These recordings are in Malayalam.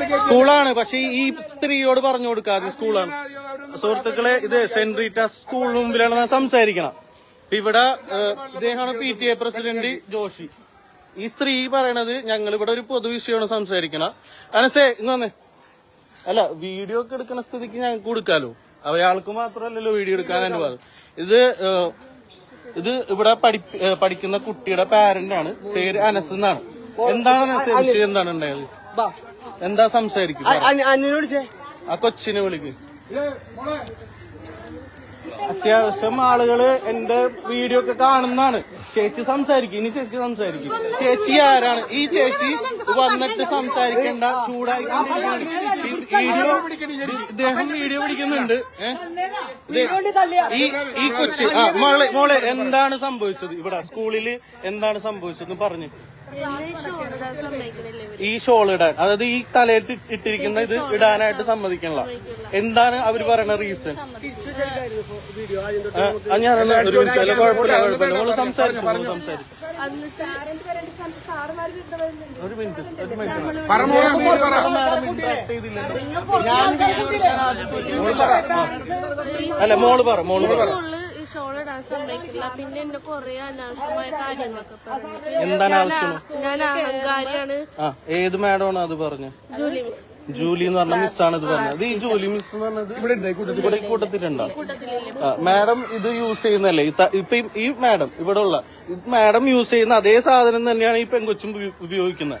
സ്കൂളാണ്. പക്ഷെ ഈ സ്ത്രീയോട് പറഞ്ഞു കൊടുക്കാതെ സ്കൂളാണ്. സുഹൃത്തുക്കളെ ഇത് സെന്റ് റീറ്റ സ്കൂളിന് മുമ്പിലാണ് ഞാൻ സംസാരിക്കണം. ഇവിടെ ഇദ്ദേഹമാണ് P T A president Joshi. ഈ സ്ത്രീ പറയണത് ഞങ്ങൾ ഇവിടെ ഒരു പൊതുവിഷയമാണ് സംസാരിക്കണം. അനസേ ഇന്ന് വന്നേ. അല്ല വീഡിയോ ഒക്കെ എടുക്കുന്ന സ്ഥിതിക്ക് ഞങ്ങൾക്ക് കൊടുക്കാലോ. അയാൾക്ക് മാത്രമല്ലല്ലോ വീഡിയോ എടുക്കാൻ അനുവാദം. ഇത് ഇത് ഇവിടെ പഠി- പഠിക്കുന്ന കുട്ടിയുടെ പാരന്റ് ആണ്. പേര് അനസ് എന്നാണ്. എന്താണ് അനസ്? വിഷയം എന്താണ് ഉണ്ടായത്? എന്താ സംസാരിക്കും അനിയനെ വിളിച്ചേ. ആ കൊച്ചിനെ വിളിക്ക്. അത്യാവശ്യം ആളുകൾ എന്റെ വീഡിയോ ഒക്കെ കാണുന്നതാണ്. ചേച്ചി സംസാരിക്കും ഇനി ചേച്ചി സംസാരിക്കും. ചേച്ചി ആരാണ്? ഈ ചേച്ചി വന്നിട്ട് സംസാരിക്കേണ്ട ചൂടായി വീഡിയോ ഇദ്ദേഹം വീഡിയോ പിടിക്കുന്നുണ്ട്. ഏഹ് ഈ ഈ കൊച്ചി ആ മോളെ മോളെ എന്താണ് സംഭവിച്ചത്? ഇവിടെ സ്കൂളിൽ എന്താണ് സംഭവിച്ചത് പറഞ്ഞു. ഈ ഷോൾ ഇടാൻ അതായത് ഈ തലയിൽ ഇട്ടിരിക്കുന്ന ഇത് ഇടാനായിട്ട് സമ്മതിക്കണില്ല. എന്താണ് അവർ പറയുന്ന റീസൺ ഞാൻ ഒരു മിനിറ്റ് കുഴപ്പമില്ല സംസാരിച്ചു സംസാരിച്ചു. ഒരു മിനിറ്റ് ഒരു. അല്ല മോൾ പറ മോൾ പറ സ്കൂളിൽ ഈ ഷോൾ ഇടാൻ സമ്മതിക്കില്ല. പിന്നെ എന്നെ കൊറേ അനാവശ്യമായ കാര്യങ്ങളൊക്കെ പറഞ്ഞു. എന്താണ് ആവശ്യം ഞാൻ അഹങ്കാരിയാണ്. ആ ഏത് മാഡമാണ് അത് പറഞ്ഞു? Julie miss. ജൂലി എന്ന് പറഞ്ഞ മിസ്സാണ് ഇത് പറഞ്ഞത്. ഈ ജൂലി മിസ് എന്ന് പറഞ്ഞത് ഇവിടെ ഈ കൂട്ടത്തിലുണ്ടോ? ആ, മാഡം ഇത് യൂസ് ചെയ്യുന്നല്ലേ ഇപ്പൊ ഈ- ഈ മാഡം ഇവിടെ ഉള്ള മാഡം യൂസ് ചെയ്യുന്ന അതേ സാധനം തന്നെയാണ് ഈ പെങ്കൊച്ചും ഉപയോഗിക്കുന്നത്.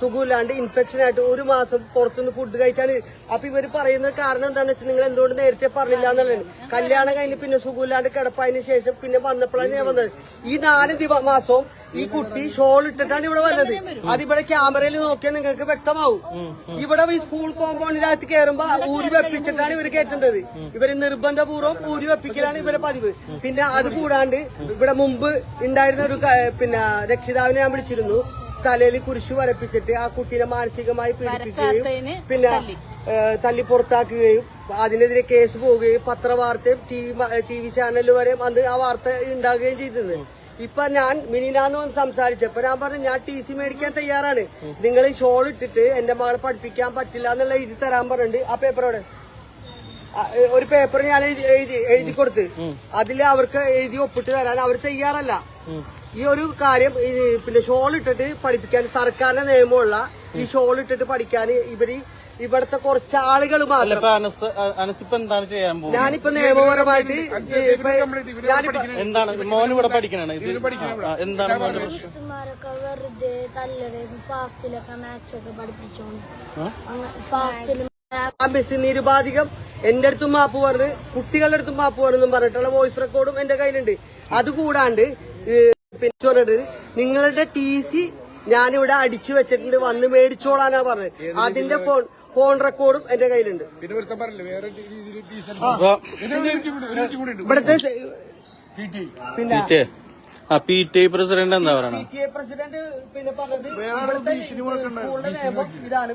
സുഖമില്ലാണ്ട് ഇൻഫെക്ഷൻ ആയിട്ട് ഒരു മാസം പുറത്തുനിന്ന് ഫുഡ് കഴിച്ചാണ്. അപ്പൊ ഇവർ പറയുന്നത് കാരണം എന്താണെന്ന് വെച്ചാൽ നിങ്ങൾ എന്തുകൊണ്ട് നേരത്തെ പറഞ്ഞില്ല എന്നുള്ളത് കല്യാണം കഴിഞ്ഞ് പിന്നെ സുഖമില്ലാണ്ട് കിടപ്പതിന് ശേഷം പിന്നെ വന്നപ്പോഴാണ് ഞാൻ വന്നത്. ഈ നാല് മാസവും ഈ കുട്ടി ഷോൾ ഇട്ടിട്ടാണ് ഇവിടെ വന്നത്. അതിവിടെ ക്യാമറയിൽ നോക്കിയാൽ നിങ്ങൾക്ക് വ്യക്തമാവും. ഇവിടെ ഈ സ്കൂൾ കോമ്പൗണ്ടിനകത്ത് കയറുമ്പോ ഊരി വെപ്പിച്ചിട്ടാണ് ഇവർ കയറ്റുന്നത്. ഇവർ നിർബന്ധപൂർവം ഊരി വെപ്പിക്കലാണ് ഇവരെ പതിവ്. പിന്നെ അത് കൂടാണ്ട് ഇവിടെ മുമ്പ് ഉണ്ടായിരുന്ന ഒരു പിന്നെ രക്ഷിതാവിനെ ഞാൻ വിളിച്ചിരുന്നു. തലയിൽ കുരിശു വരപ്പിച്ചിട്ട് ആ കുട്ടീനെ മാനസികമായി പീഡിപ്പിക്കുകയും പിന്നെ തല്ലി. പുറത്താക്കുകയും അതിനെതിരെ കേസ് പോവുകയും പത്രവാർത്തയും ടി വി ടി വി ചാനലിൽ വരെ അന്ന് ആ വാർത്ത ഉണ്ടാകുകയും ചെയ്തത്. ഇപ്പൊ ഞാൻ മിനിനാന്ന് വന്ന് സംസാരിച്ചപ്പോ ഞാൻ പറഞ്ഞു ഞാൻ ടി സി മേടിക്കാൻ തയ്യാറാണ്. നിങ്ങൾ ഷോൾ ഇട്ടിട്ട് എന്റെ മകളെ പഠിപ്പിക്കാൻ പറ്റില്ല എന്നുള്ള എഴുതി തരാൻ പറഞ്ഞിട്ടുണ്ട്. ആ പേപ്പറോടെ ഒരു പേപ്പർ ഞാൻ എഴുതി എഴുതി എഴുതി കൊടുത്ത്. അതിൽ അവർക്ക് എഴുതി ഒപ്പിട്ട് തരാൻ അവർ തയ്യാറല്ല. ഈ ഒരു കാര്യം ഈ പിന്നെ ഷോൾ ഇട്ടിട്ട് പഠിപ്പിക്കാൻ സർക്കാരിന്റെ നിയമമുള്ള ഈ ഷോൾ ഇട്ടിട്ട് പഠിക്കാൻ ഇവർ ഇവിടുത്തെ കുറച്ച് ആളുകൾ മാത്രം. അനസ് അനസിപ്പ് എന്താണ് ചെയ്യാൻ പോകുന്നത്? ഞാനിപ്പോ നിയമപരമായിട്ട് എന്താണ്? മോൻ ഇവിടെ പഠിക്കണേ? എന്താണ് മിസ്സുമാരൊക്കെ വെറുതെ തല്ലടയും ഫാസ്റ്റിലൊക്കെ മാത്സൊക്കെ പഠിപ്പിച്ചോണ്ട്. ഫാസ്റ്റിൽ ആ മിസ് നിരുപാധികം എന്റെ അടുത്തും മാപ്പ് പറഞ്ഞ് കുട്ടികളുടെ അടുത്തും മാപ്പ് പറഞ്ഞെന്നും പറഞ്ഞിട്ടുള്ള വോയിസ് റെക്കോർഡും എന്റെ കയ്യിലുണ്ട്. അതുകൂടാണ്ട് പിന്നെ നിങ്ങളുടെ ടി സി ഞാനിവിടെ അടിച്ചു വെച്ചിട്ടുണ്ട്. വന്ന് മേടിച്ചോളാനാ പറഞ്ഞത്. അതിന്റെ ഫോൺ ഫോൺ റെക്കോർഡും എന്റെ കയ്യിലുണ്ട്. പിന്നെ ഒരുത്തൻ പറഞ്ഞില്ലേ വേറെ രീതിയിൽ ടീച്ചർ അപ്പൊ ഇവിടുത്തെ പിന്നെ പി ടി ഐ പ്രസിഡന്റ് എന്താ പറയണത് പി ടി ഐ പ്രസിഡന്റ് പിന്നെ പറഞ്ഞത് ഇവിടുത്തെ സ്കൂളിന്റെ നിയമം ഇതാണ്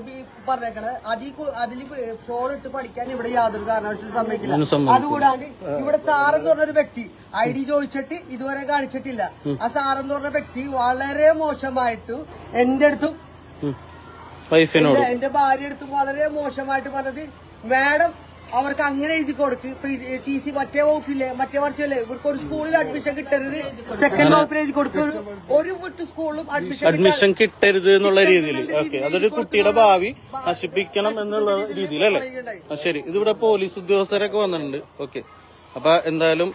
പറഞ്ഞേക്കണത്. അതിൽ അതിൽ ഷോൾ ഇട്ട് പഠിക്കാൻ ഇവിടെ യാതൊരു കാരണവശാലും സമ്മതിക്കില്ല. അതുകൂടാണ്ട് ഇവിടെ സാറെന്ന് പറഞ്ഞൊരു വ്യക്തി ഐ ഡി ചോദിച്ചിട്ട് ഇതുവരെ കാണിച്ചിട്ടില്ല. ആ സാറെന്ന് പറഞ്ഞ വ്യക്തി വളരെ മോശമായിട്ട് എന്റെ അടുത്തും എന്റെ ഭാര്യ അടുത്തും വളരെ മോശമായിട്ട് പറഞ്ഞത് മാഡം അവർക്ക് അങ്ങനെ എഴുതി കൊടുക്ക്. ടി സി മറ്റേ വകുപ്പില്ലേ? മറ്റേ വർഷമല്ലേ ഇവർക്ക് ഒരു സ്കൂളിൽ അഡ്മിഷൻ കിട്ടരുത്. സെക്കൻഡ് വകുപ്പിൽ എഴുതി കൊടുക്കും. ഒരു- കുട്ടി വിട്ട് സ്കൂളിലും അഡ്മിഷൻ അഡ്മിഷൻ കിട്ടരുത് എന്നുള്ള രീതിയിൽ. ഓക്കെ അതൊരു കുട്ടിയുടെ ഭാവി നശിപ്പിക്കണം എന്നുള്ള രീതിയിൽ അല്ലേ? ശരി. ഇതിവിടെ പോലീസ് ഉദ്യോഗസ്ഥരൊക്കെ വന്നിട്ടുണ്ട്. ഓക്കെ അപ്പൊ എന്തായാലും